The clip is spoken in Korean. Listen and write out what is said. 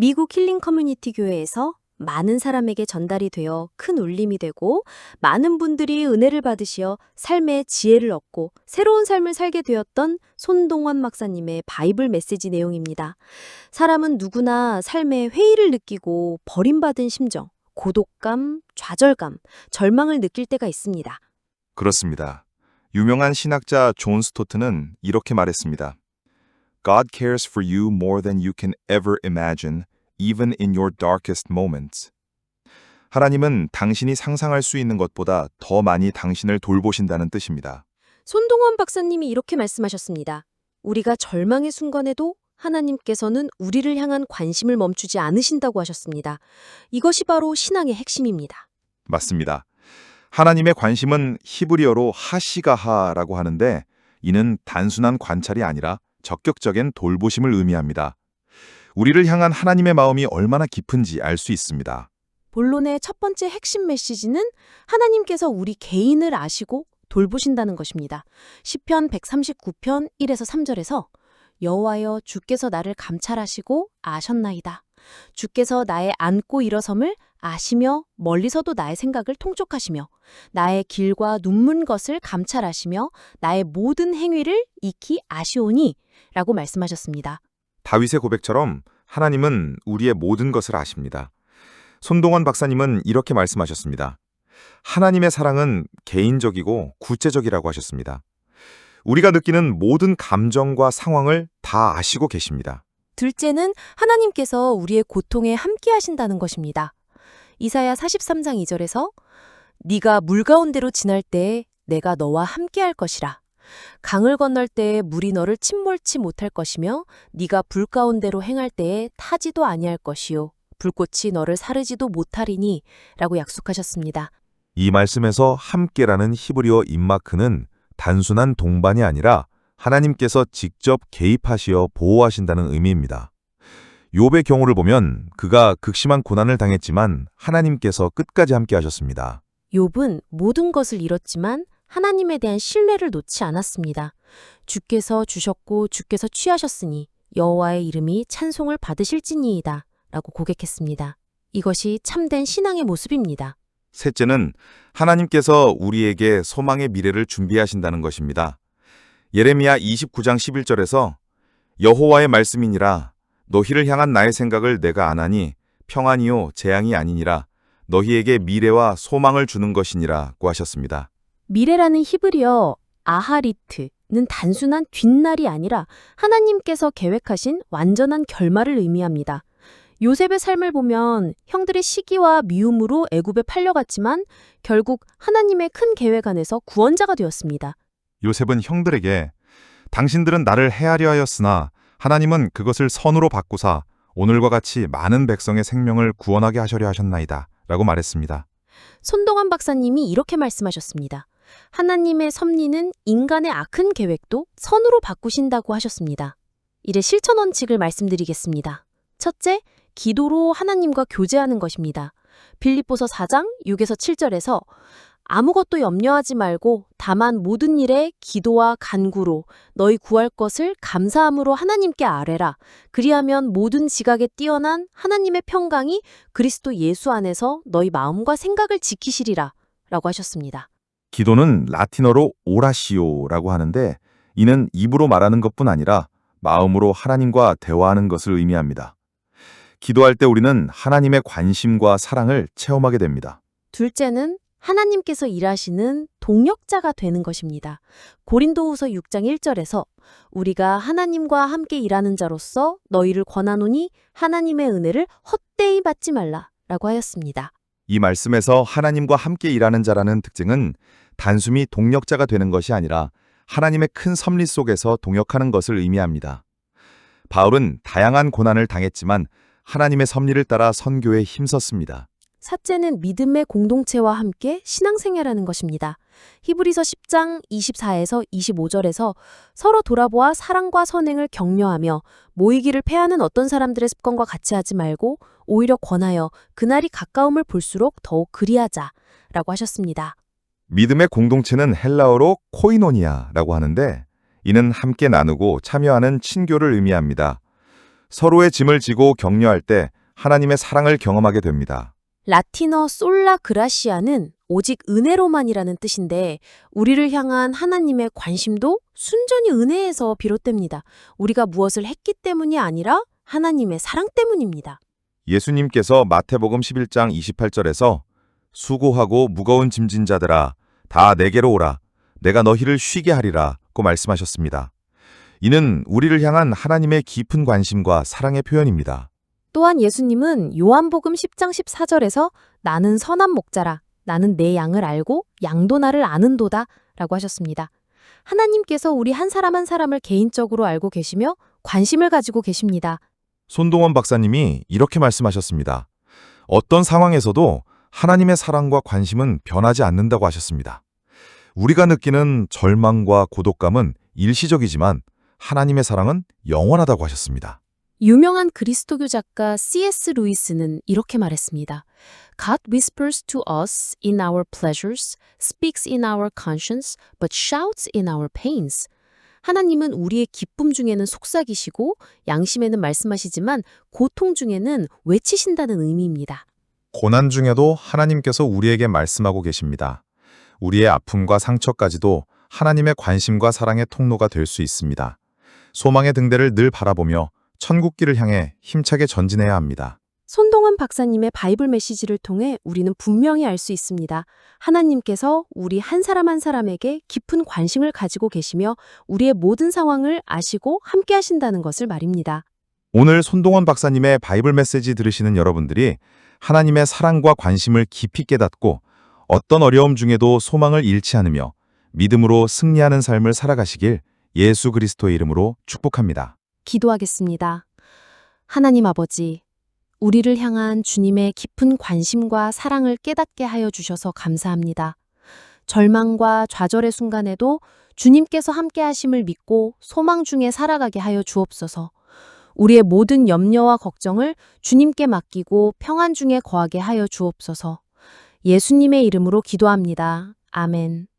미국 힐링 커뮤니티 교회에서 많은 사람에게 전달이 되어 큰 울림이 되고 많은 분들이 은혜를 받으시어 삶의 지혜를 얻고 새로운 삶을 살게 되었던 손동원 막사님의 바이블 메시지 내용입니다. 사람은 누구나 삶에 회의를 느끼고 버림받은 심정, 고독감, 좌절감, 절망을 느낄 때가 있습니다. 그렇습니다. 유명한 신학자 존 스토트는 이렇게 말했습니다. God cares for you more than you can ever imagine, even in your darkest moments. 하나님은 당신이 상상할 수 있는 것보다 더 많이 당신을 돌보신다는 뜻입니다. 손동원 박사님이 이렇게 말씀하셨습니다. 우리가 절망의 순간에도 하나님께서는 우리를 향한 관심을 멈추지 않으신다고 하셨습니다. 이것이 바로 신앙의 핵심입니다. 맞습니다. 하나님의 관심은 히브리어로 하시가하라고 하는데 이는 단순한 관찰이 아니라 적극적인 돌보심을 의미합니다. 우리를 향한 하나님의 마음이 얼마나 깊은지 알 수 있습니다. 본론의 첫 번째 핵심 메시지는 하나님께서 우리 개인을 아시고 돌보신다는 것입니다. 시편 139편 1에서 3절에서 여호와여 주께서 나를 감찰하시고 아셨나이다. 주께서 나의 앉고 일어섬을 아시며 멀리서도 나의 생각을 통촉하시며 나의 길과 눈문 것을 감찰하시며 나의 모든 행위를 익히 아시오니 라고 말씀하셨습니다. 다윗의 고백처럼 하나님은 우리의 모든 것을 아십니다. 손동원 박사님은 이렇게 말씀하셨습니다. 하나님의 사랑은 개인적이고 구체적이라고 하셨습니다. 우리가 느끼는 모든 감정과 상황을 다 아시고 계십니다. 둘째는 하나님께서 우리의 고통에 함께 하신다는 것입니다. 이사야 43장 2절에서 네가 물 가운데로 지날 때에 내가 너와 함께 할 것이라. 강을 건널 때에 물이 너를 침몰치 못할 것이며 네가 불 가운데로 행할 때에 타지도 아니할 것이요 불꽃이 너를 사르지도 못하리니 라고 약속하셨습니다. 이 말씀에서 함께라는 히브리어 임마크는 단순한 동반이 아니라 하나님께서 직접 개입하시어 보호하신다는 의미입니다. 욥의 경우를 보면 그가 극심한 고난을 당했지만 하나님께서 끝까지 함께 하셨습니다. 욥은 모든 것을 잃었지만 하나님에 대한 신뢰를 놓지 않았습니다. 주께서 주셨고 주께서 취하셨으니 여호와의 이름이 찬송을 받으실지니이다 라고 고백했습니다. 이것이 참된 신앙의 모습입니다. 셋째는 하나님께서 우리에게 소망의 미래를 준비하신다는 것입니다. 예레미야 29장 11절에서 여호와의 말씀이니라 너희를 향한 나의 생각을 내가 아나니 평안이요 재앙이 아니니라 너희에게 미래와 소망을 주는 것이니라고 하셨습니다. 미래라는 히브리어 아하리트는 단순한 뒷날이 아니라 하나님께서 계획하신 완전한 결말을 의미합니다. 요셉의 삶을 보면 형들의 시기와 미움으로 애굽에 팔려갔지만 결국 하나님의 큰 계획 안에서 구원자가 되었습니다. 요셉은 형들에게 당신들은 나를 해하려 하였으나 하나님은 그것을 선으로 바꾸사 오늘과 같이 많은 백성의 생명을 구원하게 하셔려 하셨나이다 라고 말했습니다. 손동환 박사님이 이렇게 말씀하셨습니다. 하나님의 섭리는 인간의 악한 계획도 선으로 바꾸신다고 하셨습니다. 이래 실천 원칙을 말씀드리겠습니다. 첫째, 기도로 하나님과 교제하는 것입니다. 빌립보서 4장 6에서 7절에서 아무것도 염려하지 말고 다만 모든 일에 기도와 간구로 너희 구할 것을 감사함으로 하나님께 아뢰라. 그리하면 모든 지각에 뛰어난 하나님의 평강이 그리스도 예수 안에서 너희 마음과 생각을 지키시리라. 라고 하셨습니다. 기도는 라틴어로 오라시오라고 하는데 이는 입으로 말하는 것뿐 아니라 마음으로 하나님과 대화하는 것을 의미합니다. 기도할 때 우리는 하나님의 관심과 사랑을 체험하게 됩니다. 둘째는 하나님께서 일하시는 동역자가 되는 것입니다. 고린도후서 6장 1절에서 우리가 하나님과 함께 일하는 자로서 너희를 권하노니 하나님의 은혜를 헛되이 받지 말라 라고 하였습니다. 이 말씀에서 하나님과 함께 일하는 자라는 특징은 단숨이 동력자가 되는 것이 아니라 하나님의 큰 섭리 속에서 동역하는 것을 의미합니다. 바울은 다양한 고난을 당했지만 하나님의 섭리를 따라 선교에 힘썼습니다. 셋째는 믿음의 공동체와 함께 신앙생활하는 것입니다. 히브리서 10장 24에서 25절에서 서로 돌아보아 사랑과 선행을 격려하며 모이기를 패하는 어떤 사람들의 습관과 같이 하지 말고 오히려 권하여 그날이 가까움을 볼수록 더욱 그리하자 라고 하셨습니다. 믿음의 공동체는 헬라어로 코이노니아라고 하는데 이는 함께 나누고 참여하는 친교를 의미합니다. 서로의 짐을 지고 격려할 때 하나님의 사랑을 경험하게 됩니다. 라틴어 솔라 그라시아는 오직 은혜로만이라는 뜻인데 우리를 향한 하나님의 관심도 순전히 은혜에서 비롯됩니다. 우리가 무엇을 했기 때문이 아니라 하나님의 사랑 때문입니다. 예수님께서 마태복음 11장 28절에서 수고하고 무거운 짐진 자들아 다 내게로 오라 내가 너희를 쉬게 하리라고 말씀하셨습니다. 이는 우리를 향한 하나님의 깊은 관심과 사랑의 표현입니다. 또한 예수님은 요한복음 10장 14절에서 나는 선한 목자라 나는 내 양을 알고 양도 나를 아는도다 라고 하셨습니다. 하나님께서 우리 한 사람 한 사람을 개인적으로 알고 계시며 관심을 가지고 계십니다. 손동원 박사님이 이렇게 말씀하셨습니다. 어떤 상황에서도 하나님의 사랑과 관심은 변하지 않는다고 하셨습니다. 우리가 느끼는 절망과 고독감은 일시적이지만 하나님의 사랑은 영원하다고 하셨습니다. 유명한 그리스도교 작가 C.S. 루이스는 이렇게 말했습니다. God whispers to us in our pleasures, speaks in our conscience, but shouts in our pains. 하나님은 우리의 기쁨 중에는 속삭이시고 양심에는 말씀하시지만 고통 중에는 외치신다는 의미입니다. 고난 중에도 하나님께서 우리에게 말씀하고 계십니다. 우리의 아픔과 상처까지도 하나님의 관심과 사랑의 통로가 될 수 있습니다. 소망의 등대를 늘 바라보며 천국길을 향해 힘차게 전진해야 합니다. 손동원 박사님의 바이블 메시지를 통해 우리는 분명히 알 수 있습니다. 하나님께서 우리 한 사람 한 사람에게 깊은 관심을 가지고 계시며 우리의 모든 상황을 아시고 함께 하신다는 것을 말입니다. 오늘 손동원 박사님의 바이블 메시지 들으시는 여러분들이 하나님의 사랑과 관심을 깊이 깨닫고 어떤 어려움 중에도 소망을 잃지 않으며 믿음으로 승리하는 삶을 살아가시길 예수 그리스도의 이름으로 축복합니다. 기도하겠습니다. 하나님 아버지, 우리를 향한 주님의 깊은 관심과 사랑을 깨닫게 하여 주셔서 감사합니다. 절망과 좌절의 순간에도 주님께서 함께 하심을 믿고 소망 중에 살아가게 하여 주옵소서. 우리의 모든 염려와 걱정을 주님께 맡기고 평안 중에 거하게 하여 주옵소서. 예수님의 이름으로 기도합니다. 아멘.